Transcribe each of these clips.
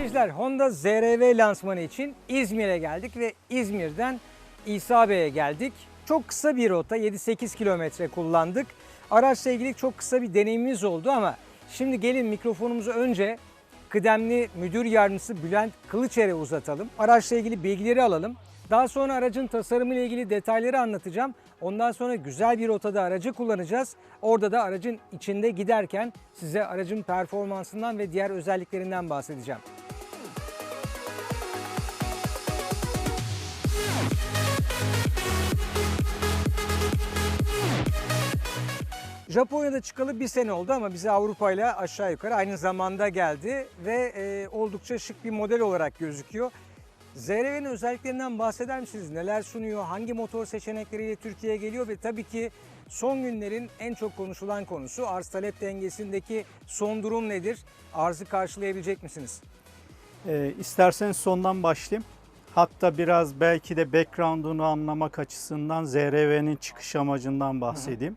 seyirciler Honda ZR-V lansmanı için İzmir'e geldik ve İzmir'den İsa Bey'e geldik. Çok kısa bir rota 7-8 kilometre kullandık. Araçla ilgili çok kısa bir deneyimimiz oldu ama şimdi gelin mikrofonumuzu önce kıdemli müdür yardımcısı Bülent Kılıçer'e uzatalım. Araçla ilgili bilgileri alalım. Daha sonra aracın tasarımı ile ilgili detayları anlatacağım. Ondan sonra güzel bir rotada aracı kullanacağız. Orada da aracın içinde giderken size aracın performansından ve diğer özelliklerinden bahsedeceğim. Japonya'da çıkalı bir sene oldu ama bize Avrupa ile aşağı yukarı aynı zamanda geldi ve e, oldukça şık bir model olarak gözüküyor. ZRV'nin özelliklerinden bahseder misiniz? Neler sunuyor? Hangi motor seçenekleriyle Türkiye'ye geliyor? Ve tabii ki son günlerin en çok konuşulan konusu arz talep dengesindeki son durum nedir? Arzı karşılayabilecek misiniz? E, isterseniz sondan başlayayım. Hatta biraz belki de background'unu anlamak açısından ZRV'nin çıkış amacından bahsedeyim.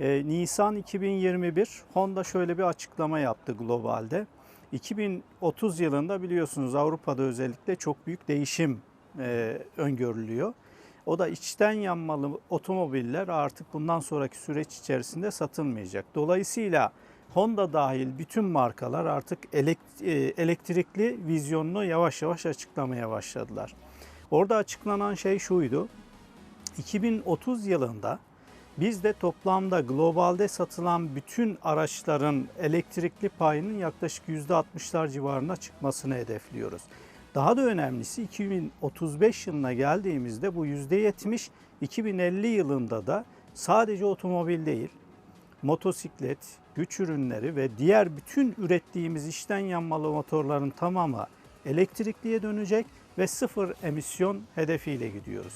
E, Nisan 2021 Honda şöyle bir açıklama yaptı globalde. 2030 yılında biliyorsunuz Avrupa'da özellikle çok büyük değişim e, öngörülüyor. O da içten yanmalı otomobiller artık bundan sonraki süreç içerisinde satılmayacak. Dolayısıyla Honda dahil bütün markalar artık e, elektrikli vizyonunu yavaş yavaş açıklamaya başladılar. Orada açıklanan şey şuydu. 2030 yılında biz de toplamda globalde satılan bütün araçların elektrikli payının yaklaşık %60'lar civarına çıkmasını hedefliyoruz. Daha da önemlisi 2035 yılına geldiğimizde bu %70, 2050 yılında da sadece otomobil değil, motosiklet, güç ürünleri ve diğer bütün ürettiğimiz içten yanmalı motorların tamamı elektrikliye dönecek ve sıfır emisyon hedefiyle gidiyoruz.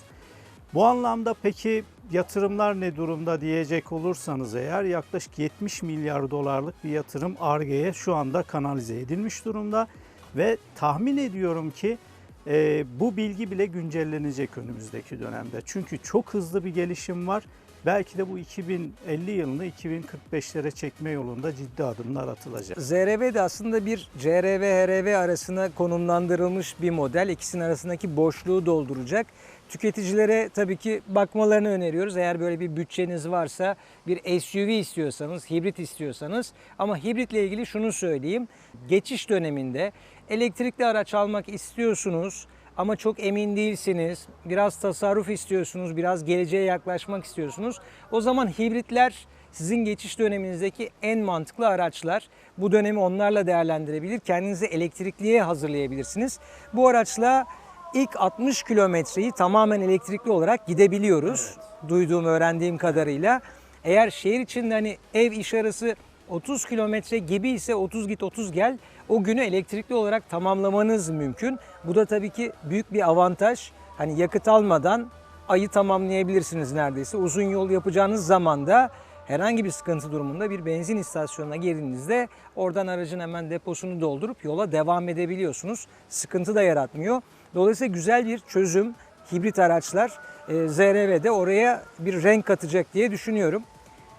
Bu anlamda peki yatırımlar ne durumda diyecek olursanız eğer yaklaşık 70 milyar dolarlık bir yatırım ARGE'ye şu anda kanalize edilmiş durumda ve tahmin ediyorum ki e, bu bilgi bile güncellenecek önümüzdeki dönemde. Çünkü çok hızlı bir gelişim var. Belki de bu 2050 yılını 2045'lere çekme yolunda ciddi adımlar atılacak. ZRV de aslında bir CRV HRV arasına konumlandırılmış bir model. İkisinin arasındaki boşluğu dolduracak. Tüketicilere tabii ki bakmalarını öneriyoruz. Eğer böyle bir bütçeniz varsa bir SUV istiyorsanız, hibrit istiyorsanız ama hibritle ilgili şunu söyleyeyim. Geçiş döneminde elektrikli araç almak istiyorsunuz ama çok emin değilsiniz. Biraz tasarruf istiyorsunuz, biraz geleceğe yaklaşmak istiyorsunuz. O zaman hibritler sizin geçiş döneminizdeki en mantıklı araçlar. Bu dönemi onlarla değerlendirebilir. Kendinizi elektrikliye hazırlayabilirsiniz. Bu araçla ilk 60 kilometreyi tamamen elektrikli olarak gidebiliyoruz. Duyduğum, öğrendiğim kadarıyla. Eğer şehir içinde hani ev iş arası 30 kilometre gibi ise 30 git 30 gel o günü elektrikli olarak tamamlamanız mümkün. Bu da tabii ki büyük bir avantaj. Hani yakıt almadan ayı tamamlayabilirsiniz neredeyse. Uzun yol yapacağınız zaman da herhangi bir sıkıntı durumunda bir benzin istasyonuna girdiğinizde oradan aracın hemen deposunu doldurup yola devam edebiliyorsunuz. Sıkıntı da yaratmıyor. Dolayısıyla güzel bir çözüm hibrit araçlar e, ZRV'de oraya bir renk katacak diye düşünüyorum.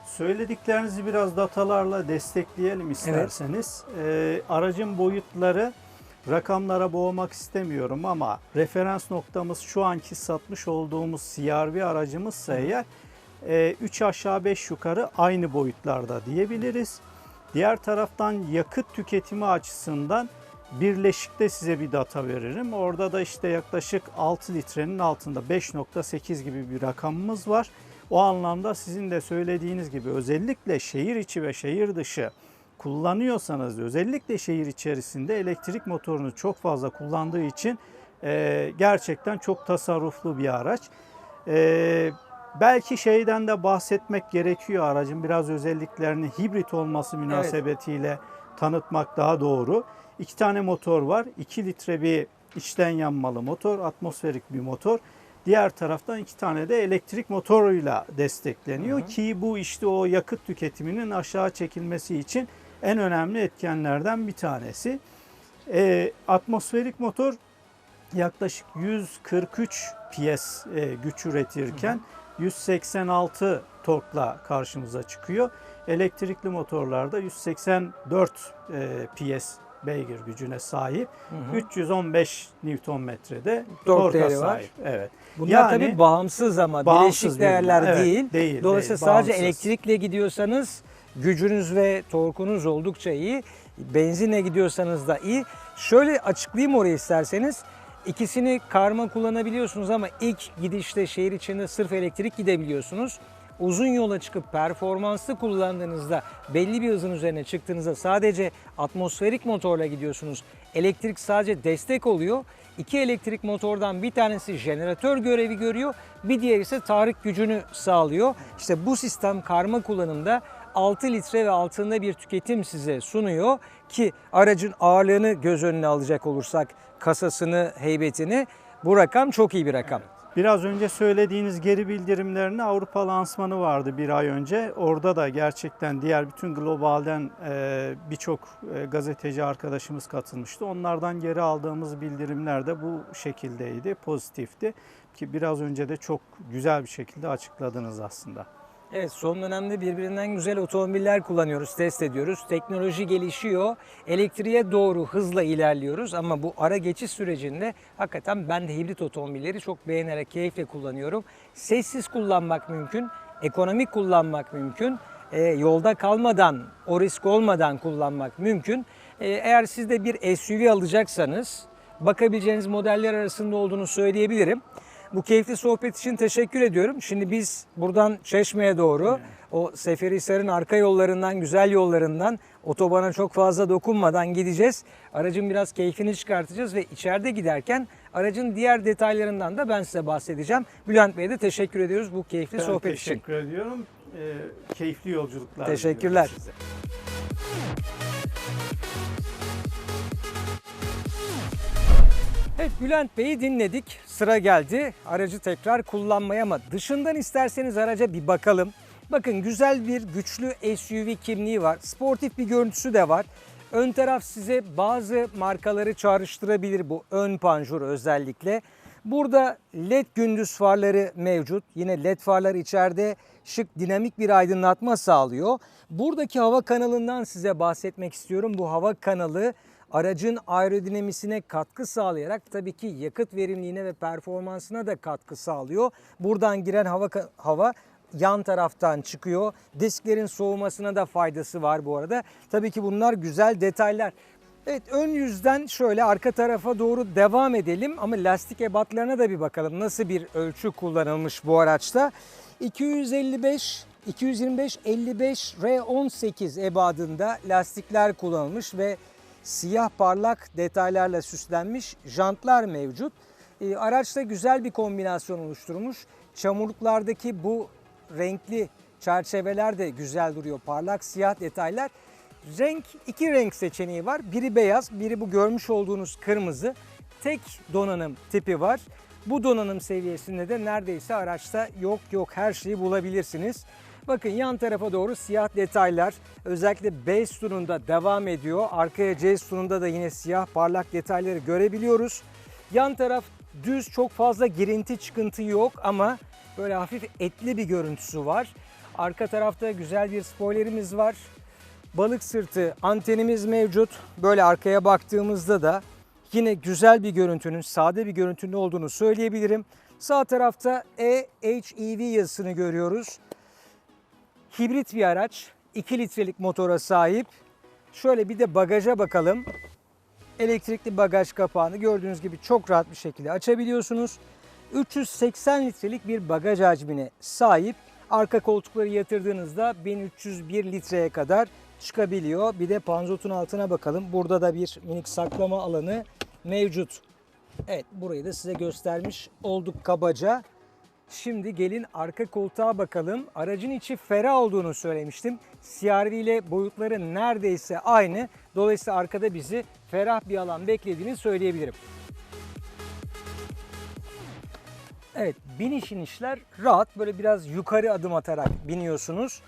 Söylediklerinizi biraz datalarla destekleyelim isterseniz. Ee, aracın boyutları rakamlara boğmak istemiyorum ama referans noktamız şu anki satmış olduğumuz CRV aracımızsa eğer 3 aşağı 5 yukarı aynı boyutlarda diyebiliriz. Diğer taraftan yakıt tüketimi açısından birleşikte size bir data veririm. Orada da işte yaklaşık 6 litrenin altında 5.8 gibi bir rakamımız var. O anlamda sizin de söylediğiniz gibi özellikle şehir içi ve şehir dışı kullanıyorsanız özellikle şehir içerisinde elektrik motorunu çok fazla kullandığı için e, gerçekten çok tasarruflu bir araç. E, belki şeyden de bahsetmek gerekiyor aracın biraz özelliklerini hibrit olması münasebetiyle tanıtmak daha doğru. İki tane motor var. 2 litre bir içten yanmalı motor, atmosferik bir motor. Diğer taraftan iki tane de elektrik motoruyla destekleniyor Hı hı. ki bu işte o yakıt tüketiminin aşağı çekilmesi için en önemli etkenlerden bir tanesi. Ee, atmosferik motor yaklaşık 143 PS e, güç üretirken 186 torkla karşımıza çıkıyor. Elektrikli motorlarda 184 e, PS beygir gücüne sahip. 315 Nm'de Tork torka değeri var. sahip. Evet. Bunlar Yani- tabii bağımsız ama Bağımsız bileşik değerler. Evet, değil. değil, Dolayısıyla değil, sadece bağımsız. elektrikle gidiyorsanız gücünüz ve torkunuz oldukça iyi. Benzinle gidiyorsanız da iyi. Şöyle açıklayayım orayı isterseniz. İkisini karma kullanabiliyorsunuz ama ilk gidişte şehir içinde sırf elektrik gidebiliyorsunuz. Uzun yola çıkıp performanslı kullandığınızda belli bir hızın üzerine çıktığınızda sadece atmosferik motorla gidiyorsunuz. Elektrik sadece destek oluyor. İki elektrik motordan bir tanesi jeneratör görevi görüyor, bir diğeri ise tahrik gücünü sağlıyor. İşte bu sistem karma kullanımda 6 litre ve altında bir tüketim size sunuyor ki aracın ağırlığını göz önüne alacak olursak kasasını, heybetini bu rakam çok iyi bir rakam. Biraz önce söylediğiniz geri bildirimlerin Avrupa lansmanı vardı bir ay önce. Orada da gerçekten diğer bütün globalden e, birçok e, gazeteci arkadaşımız katılmıştı. Onlardan geri aldığımız bildirimler de bu şekildeydi, pozitifti. Ki biraz önce de çok güzel bir şekilde açıkladınız aslında. Evet son dönemde birbirinden güzel otomobiller kullanıyoruz, test ediyoruz. Teknoloji gelişiyor, elektriğe doğru hızla ilerliyoruz ama bu ara geçiş sürecinde hakikaten ben de hibrit otomobilleri çok beğenerek, keyifle kullanıyorum. Sessiz kullanmak mümkün, ekonomik kullanmak mümkün, e, yolda kalmadan, o risk olmadan kullanmak mümkün. E, eğer siz de bir SUV alacaksanız bakabileceğiniz modeller arasında olduğunu söyleyebilirim. Bu keyifli sohbet için teşekkür ediyorum. Şimdi biz buradan Çeşme'ye doğru o Seferihisar'ın arka yollarından, güzel yollarından otobana çok fazla dokunmadan gideceğiz. Aracın biraz keyfini çıkartacağız ve içeride giderken aracın diğer detaylarından da ben size bahsedeceğim. Bülent Bey'e de teşekkür ediyoruz bu keyifli Ben sohbet için. teşekkür ediyorum. E, keyifli yolculuklar. Teşekkürler. size. Evet Bülent Bey'i dinledik. Sıra geldi aracı tekrar kullanmaya ama dışından isterseniz araca bir bakalım. Bakın güzel bir güçlü SUV kimliği var. Sportif bir görüntüsü de var. Ön taraf size bazı markaları çağrıştırabilir bu ön panjur özellikle. Burada led gündüz farları mevcut. Yine led farlar içeride şık dinamik bir aydınlatma sağlıyor. Buradaki hava kanalından size bahsetmek istiyorum. Bu hava kanalı aracın aerodinamisine katkı sağlayarak tabii ki yakıt verimliliğine ve performansına da katkı sağlıyor. Buradan giren hava hava yan taraftan çıkıyor. Disklerin soğumasına da faydası var bu arada. Tabii ki bunlar güzel detaylar. Evet ön yüzden şöyle arka tarafa doğru devam edelim ama lastik ebatlarına da bir bakalım. Nasıl bir ölçü kullanılmış bu araçta? 255 225 55 R18 ebadında lastikler kullanılmış ve siyah parlak detaylarla süslenmiş jantlar mevcut. E, araçta güzel bir kombinasyon oluşturmuş. Çamurluklardaki bu renkli çerçeveler de güzel duruyor. Parlak siyah detaylar. Renk iki renk seçeneği var. Biri beyaz, biri bu görmüş olduğunuz kırmızı. Tek donanım tipi var. Bu donanım seviyesinde de neredeyse araçta yok yok her şeyi bulabilirsiniz. Bakın yan tarafa doğru siyah detaylar özellikle B sütununda devam ediyor. Arkaya C sütununda da yine siyah parlak detayları görebiliyoruz. Yan taraf düz çok fazla girinti çıkıntı yok ama böyle hafif etli bir görüntüsü var. Arka tarafta güzel bir spoilerimiz var. Balık sırtı antenimiz mevcut. Böyle arkaya baktığımızda da yine güzel bir görüntünün, sade bir görüntünün olduğunu söyleyebilirim. Sağ tarafta EHEV yazısını görüyoruz. Hibrit bir araç. 2 litrelik motora sahip. Şöyle bir de bagaja bakalım. Elektrikli bagaj kapağını gördüğünüz gibi çok rahat bir şekilde açabiliyorsunuz. 380 litrelik bir bagaj hacmine sahip. Arka koltukları yatırdığınızda 1301 litreye kadar çıkabiliyor. Bir de panzotun altına bakalım. Burada da bir minik saklama alanı mevcut. Evet burayı da size göstermiş olduk kabaca. Şimdi gelin arka koltuğa bakalım. Aracın içi ferah olduğunu söylemiştim. CR-V ile boyutları neredeyse aynı. Dolayısıyla arkada bizi ferah bir alan beklediğini söyleyebilirim. Evet biniş inişler rahat böyle biraz yukarı adım atarak biniyorsunuz.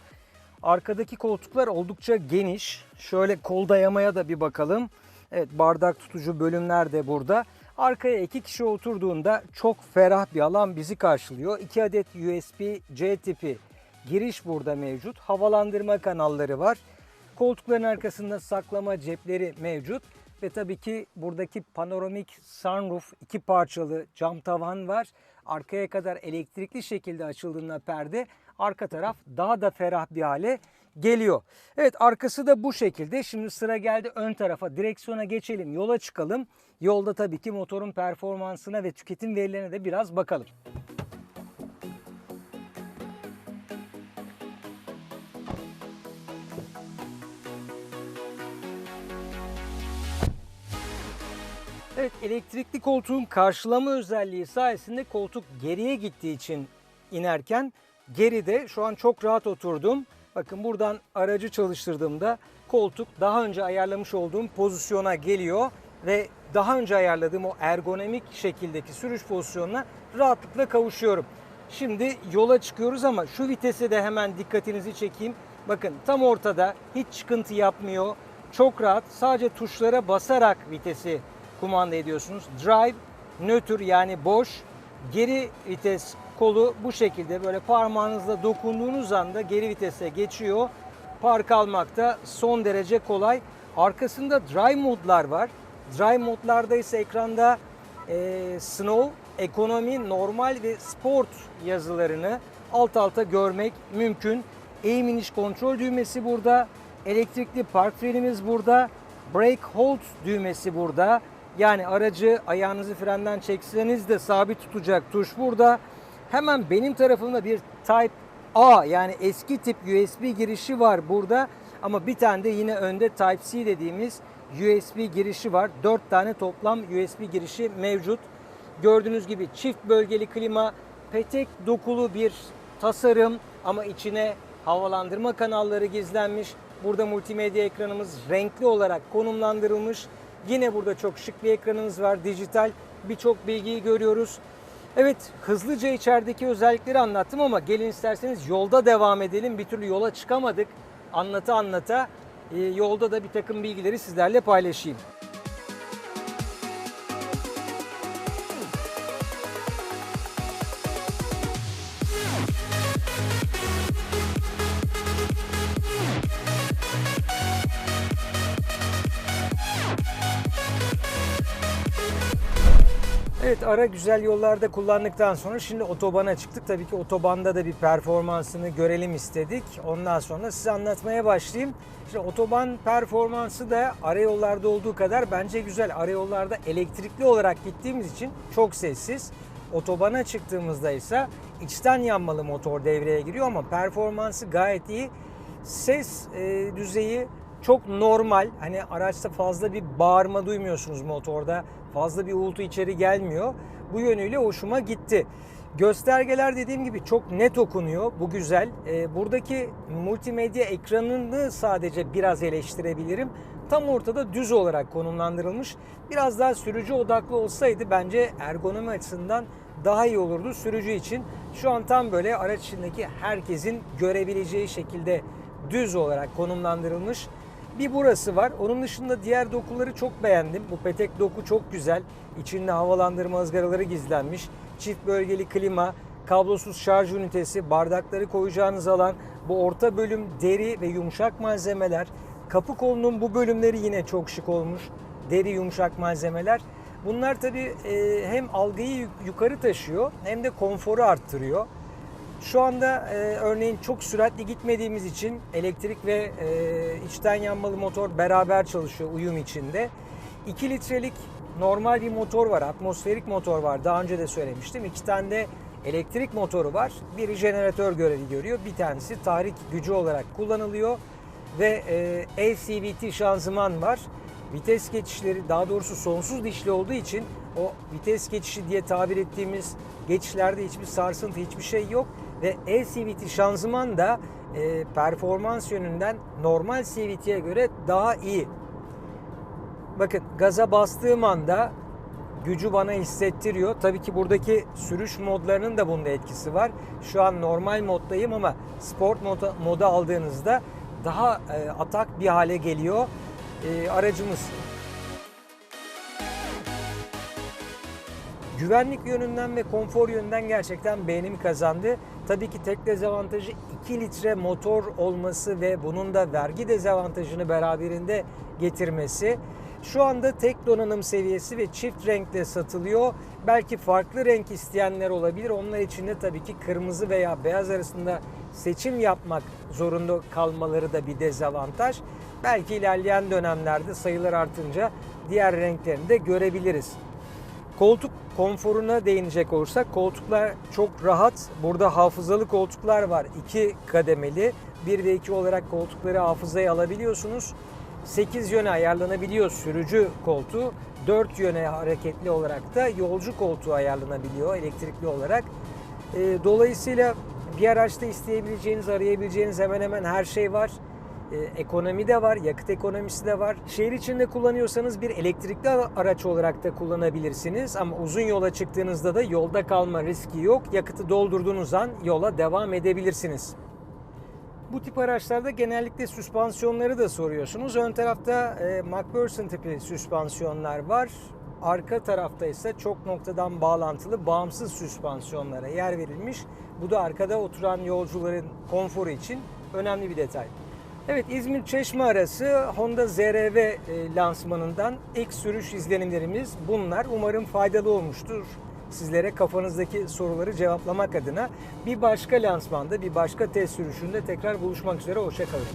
Arkadaki koltuklar oldukça geniş. Şöyle kol dayamaya da bir bakalım. Evet bardak tutucu bölümler de burada. Arkaya iki kişi oturduğunda çok ferah bir alan bizi karşılıyor. 2 adet USB-C tipi giriş burada mevcut. Havalandırma kanalları var. Koltukların arkasında saklama cepleri mevcut. ve tabii ki buradaki panoramik sunroof iki parçalı cam tavan var. Arkaya kadar elektrikli şekilde açıldığında perde arka taraf daha da ferah bir hale geliyor. Evet arkası da bu şekilde. Şimdi sıra geldi ön tarafa. Direksiyona geçelim, yola çıkalım. Yolda tabii ki motorun performansına ve tüketim verilerine de biraz bakalım. Evet elektrikli koltuğun karşılama özelliği sayesinde koltuk geriye gittiği için inerken geride şu an çok rahat oturdum. Bakın buradan aracı çalıştırdığımda koltuk daha önce ayarlamış olduğum pozisyona geliyor ve daha önce ayarladığım o ergonomik şekildeki sürüş pozisyonuna rahatlıkla kavuşuyorum. Şimdi yola çıkıyoruz ama şu vitese de hemen dikkatinizi çekeyim. Bakın tam ortada hiç çıkıntı yapmıyor. Çok rahat sadece tuşlara basarak vitesi kumanda ediyorsunuz. Drive, nötr yani boş, geri vites kolu bu şekilde böyle parmağınızla dokunduğunuz anda geri vitese geçiyor. Park almakta son derece kolay. Arkasında drive modlar var. Drive modlarda ise ekranda e, snow, ekonomi, normal ve sport yazılarını alt alta görmek mümkün. Eğim iniş kontrol düğmesi burada. Elektrikli park frenimiz burada. Brake hold düğmesi burada. Yani aracı ayağınızı frenden çekseniz de sabit tutacak tuş burada. Hemen benim tarafımda bir Type A yani eski tip USB girişi var burada. Ama bir tane de yine önde Type-C dediğimiz USB girişi var. 4 tane toplam USB girişi mevcut. Gördüğünüz gibi çift bölgeli klima, petek dokulu bir tasarım ama içine havalandırma kanalları gizlenmiş. Burada multimedya ekranımız renkli olarak konumlandırılmış. Yine burada çok şık bir ekranımız var. Dijital birçok bilgiyi görüyoruz. Evet hızlıca içerideki özellikleri anlattım ama gelin isterseniz yolda devam edelim. Bir türlü yola çıkamadık. Anlata anlata e, yolda da bir takım bilgileri sizlerle paylaşayım. Evet ara güzel yollarda kullandıktan sonra şimdi otobana çıktık. Tabii ki otobanda da bir performansını görelim istedik. Ondan sonra size anlatmaya başlayayım. İşte otoban performansı da ara yollarda olduğu kadar bence güzel. Ara yollarda elektrikli olarak gittiğimiz için çok sessiz. Otobana çıktığımızda ise içten yanmalı motor devreye giriyor ama performansı gayet iyi. Ses e, düzeyi çok normal. Hani araçta fazla bir bağırma duymuyorsunuz motorda. Fazla bir uğultu içeri gelmiyor. Bu yönüyle hoşuma gitti. Göstergeler dediğim gibi çok net okunuyor. Bu güzel. Ee, buradaki multimedya ekranını sadece biraz eleştirebilirim. Tam ortada düz olarak konumlandırılmış. Biraz daha sürücü odaklı olsaydı bence ergonomi açısından daha iyi olurdu sürücü için. Şu an tam böyle araç içindeki herkesin görebileceği şekilde düz olarak konumlandırılmış. Bir burası var. Onun dışında diğer dokuları çok beğendim. Bu petek doku çok güzel. İçinde havalandırma ızgaraları gizlenmiş. Çift bölgeli klima, kablosuz şarj ünitesi, bardakları koyacağınız alan, bu orta bölüm deri ve yumuşak malzemeler. Kapı kolunun bu bölümleri yine çok şık olmuş. Deri yumuşak malzemeler. Bunlar tabii e, hem algıyı yukarı taşıyor hem de konforu arttırıyor. Şu anda e, örneğin çok süratli gitmediğimiz için elektrik ve e, içten yanmalı motor beraber çalışıyor uyum içinde. 2 litrelik normal bir motor var, atmosferik motor var. Daha önce de söylemiştim. İki tane de elektrik motoru var. Biri jeneratör görevi görüyor. Bir tanesi tahrik gücü olarak kullanılıyor. Ve e, LCVT şanzıman var. Vites geçişleri daha doğrusu sonsuz dişli olduğu için o vites geçişi diye tabir ettiğimiz geçişlerde hiçbir sarsıntı, hiçbir şey yok. Ve e-CVT şanzıman da e, performans yönünden normal CVT'ye göre daha iyi. Bakın gaza bastığım anda gücü bana hissettiriyor. Tabii ki buradaki sürüş modlarının da bunda etkisi var. Şu an normal moddayım ama sport moda, moda aldığınızda daha e, atak bir hale geliyor e, aracımız. Güvenlik yönünden ve konfor yönünden gerçekten beğenim kazandı. Tabii ki tek dezavantajı 2 litre motor olması ve bunun da vergi dezavantajını beraberinde getirmesi. Şu anda tek donanım seviyesi ve çift renkle satılıyor. Belki farklı renk isteyenler olabilir. Onlar için de tabii ki kırmızı veya beyaz arasında seçim yapmak zorunda kalmaları da bir dezavantaj. Belki ilerleyen dönemlerde sayılar artınca diğer renklerini de görebiliriz. Koltuk konforuna değinecek olursak koltuklar çok rahat. Burada hafızalı koltuklar var. iki kademeli. 1 ve 2 olarak koltukları hafızaya alabiliyorsunuz. 8 yöne ayarlanabiliyor sürücü koltuğu. 4 yöne hareketli olarak da yolcu koltuğu ayarlanabiliyor elektrikli olarak. Ee, Dolayısıyla bir araçta isteyebileceğiniz, arayabileceğiniz hemen hemen her şey var. Ee, ekonomi de var, yakıt ekonomisi de var. Şehir içinde kullanıyorsanız bir elektrikli araç olarak da kullanabilirsiniz. Ama uzun yola çıktığınızda da yolda kalma riski yok. Yakıtı doldurduğunuz an yola devam edebilirsiniz. Bu tip araçlarda genellikle süspansiyonları da soruyorsunuz. Ön tarafta e, McPherson tipi süspansiyonlar var. Arka tarafta ise çok noktadan bağlantılı bağımsız süspansiyonlara yer verilmiş. Bu da arkada oturan yolcuların konforu için önemli bir detay. Evet İzmir-Çeşme arası Honda ZR-V e, lansmanından ilk sürüş izlenimlerimiz bunlar. Umarım faydalı olmuştur sizlere kafanızdaki soruları cevaplamak adına bir başka lansmanda, bir başka test sürüşünde tekrar buluşmak üzere. Hoşçakalın.